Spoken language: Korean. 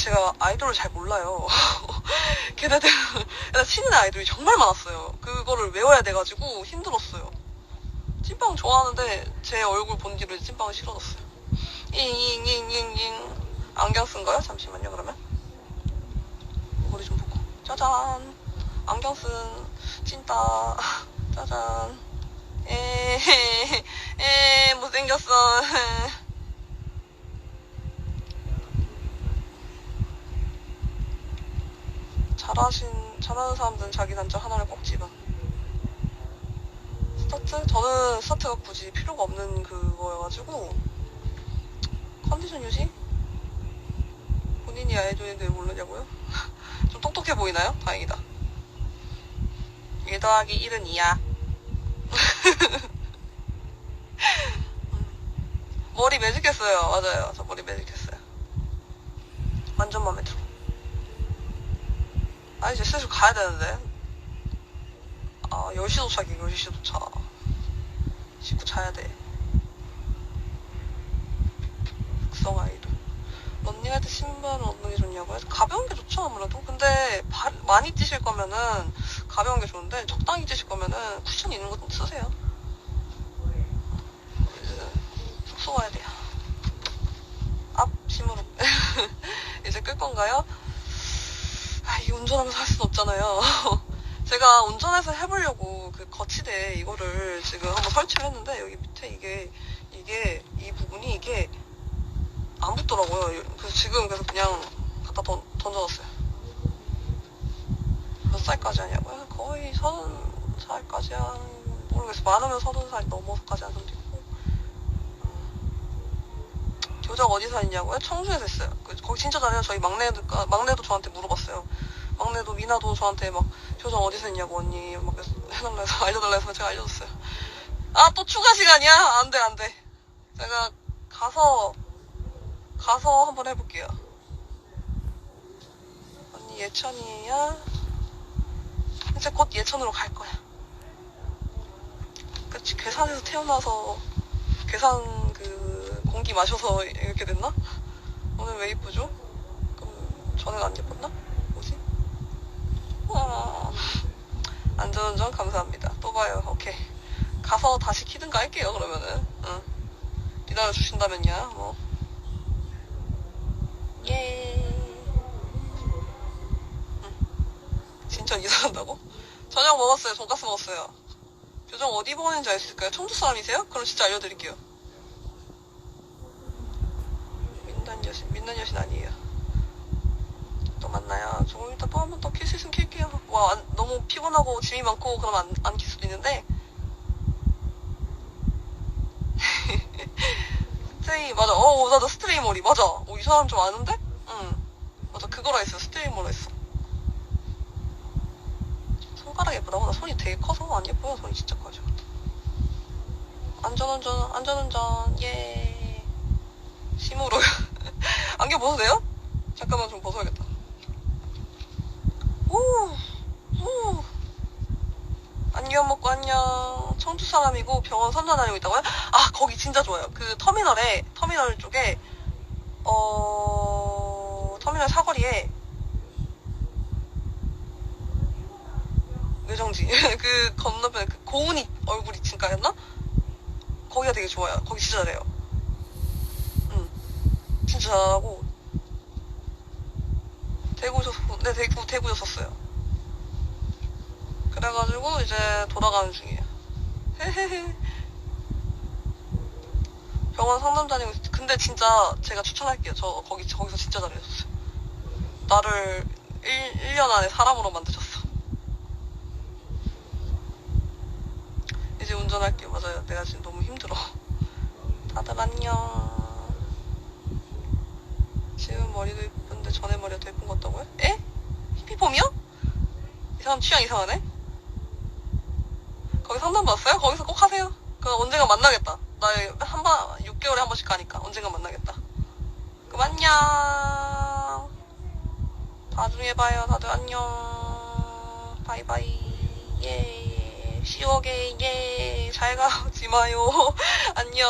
제가 아이돌을 잘 몰라요. 걔네들, 걔네 치는 아이돌이 정말 많았어요. 그거를 외워야 돼가지고 힘들었어요. 찐빵 좋아하는데 제 얼굴 본 뒤로 찐빵을 싫어졌어요. 잉잉잉잉잉. 안경 쓴 거요? 잠시만요, 그러면. 머리 좀 보고. 짜잔. 안경 쓴 찐따. 짜잔. 에헤헤. 에, 못생겼어. 잘하신, 잘하는 사람들은 자기 단점 하나를 꼭 집어. 스타트? 저는 스타트가 굳이 필요가 없는 그거여가지고, 컨디션 유지? 본인이 아이돌인데 모르냐고요? 좀 똑똑해 보이나요? 다행이다. 1 더하기 1은 2야. 머리 매직했어요. 맞아요. 저 머리 매직했어요. 완전 마음에 들어. 아, 이제 슬슬 가야 되는데. 아, 10시 도착이 10시 도착. 씻고 자야 돼. 국성 아이돌. 런닝할 때 신발을 얻는 게 좋냐고요? 가벼운 게 좋죠, 아무래도. 근데 발- 많이 뛰실 거면은 가벼운 게 좋은데 적당히 뛰실 거면은 쿠션 있는 거좀 쓰세요. 숙소 가야 돼요. 앞 심으로 이제 끌 건가요? 운전하면서 할 수는 없잖아요. 제가 운전해서 해보려고 그 거치대 이거를 지금 한번 설치를 했는데 여기 밑에 이게 이게 이 부분이 이게 안 붙더라고요. 그래서 지금 그래서 그냥 갖다 던, 던져놨어요. 몇 살까지 하냐고요? 거의 서른 살까지 한 모르겠어. 많으면 서른 살 넘어서까지 하는 사람도 있고. 음. 교적 어디서 했냐고요? 청주에서 했어요. 그, 거기 진짜 잘해요. 저희 막내도 막내도 저한테 물어봤어요. 막내도 미나도 저한테 막 교정 어디서 했냐고 언니 막 해달라 해서 알려달라 해서 제가 알려줬어요. 아 또 추가 시간이야? 안돼 안 돼. 제가 가서 가서 한번 해볼게요. 언니 예천이야? 이제 곧 예천으로 갈 거야. 그치, 괴산에서 태어나서 괴산 그 공기 마셔서 이렇게 됐나? 오늘 왜 이쁘죠? 그럼 전엔 안 예뻤나? 와. 안전운전 감사합니다. 또 봐요. 오케이. 가서 다시 키든가 할게요, 그러면은. 응. 기다려 주신다면요, 뭐. 예. 응. 진짜 이사한다고? 저녁 먹었어요. 돈가스 먹었어요. 교정 어디 보는지 알 수 있을까요? 청주 사람이세요? 그럼 진짜 알려드릴게요. 민단 여신, 민단 여신 아니에요. 또 만나요. 조금 이따 또 한번더 있으면 킬게요. 와, 안- 너무 피곤하고 짐이 많고 그러면 안, 안킬 수도 있는데. 스트레이, 맞아. 어, 나도 스트레이 머리. 맞아. 어, 이 사람 좀 아는데? 응. 맞아. 그거라 했어. 스트레이머라 했어. 손가락 예쁘다고? 나 손이 되게 커서 안 예뻐요. 손이 진짜 커져. 안전운전, 안전운전, 예. 심으로. 안경 돼요? 잠깐만 좀 벗어야겠다. 오, 오. 안경 먹고 안녕. 청주 사람이고 병원 3년 다니고 있다고요? 아, 거기 진짜 좋아요. 그 터미널에, 터미널 쪽에, 어, 터미널 사거리에, 외정지. 그 건너편에 그 고은이 얼굴 2층가였나? 거기가 되게 좋아요. 거기 진짜 잘해요. 응. 진짜 잘하고. 대구셨, 네, 대구, 대구였었어요. 그래가지고 이제 돌아가는 중이에요. 병원 상담 다니고, 있- 근데 진짜 제가 추천할게요. 저 거기, 거기서 진짜 잘해줬어요. 나를 1, 1년 안에 사람으로 만드셨어. 이제 운전할게요. 맞아요. 내가 지금 너무 힘들어. 다들 안녕. 지금 머리도 예쁜데 전에 머리가 더 예쁜 것 같다고요? 에? 히피폼이요? 이 사람 취향 이상하네? 거기 상담 받았어요? 거기서 꼭 하세요. 그 언젠가 만나겠다. 나 한 번, 6개월에 한 번씩 가니까 언젠가 만나겠다. 그럼 안녕. 나중에 봐요. 다들 안녕. 바이바이. 예. 시오게 예. 잘 가지 마요. 안녕.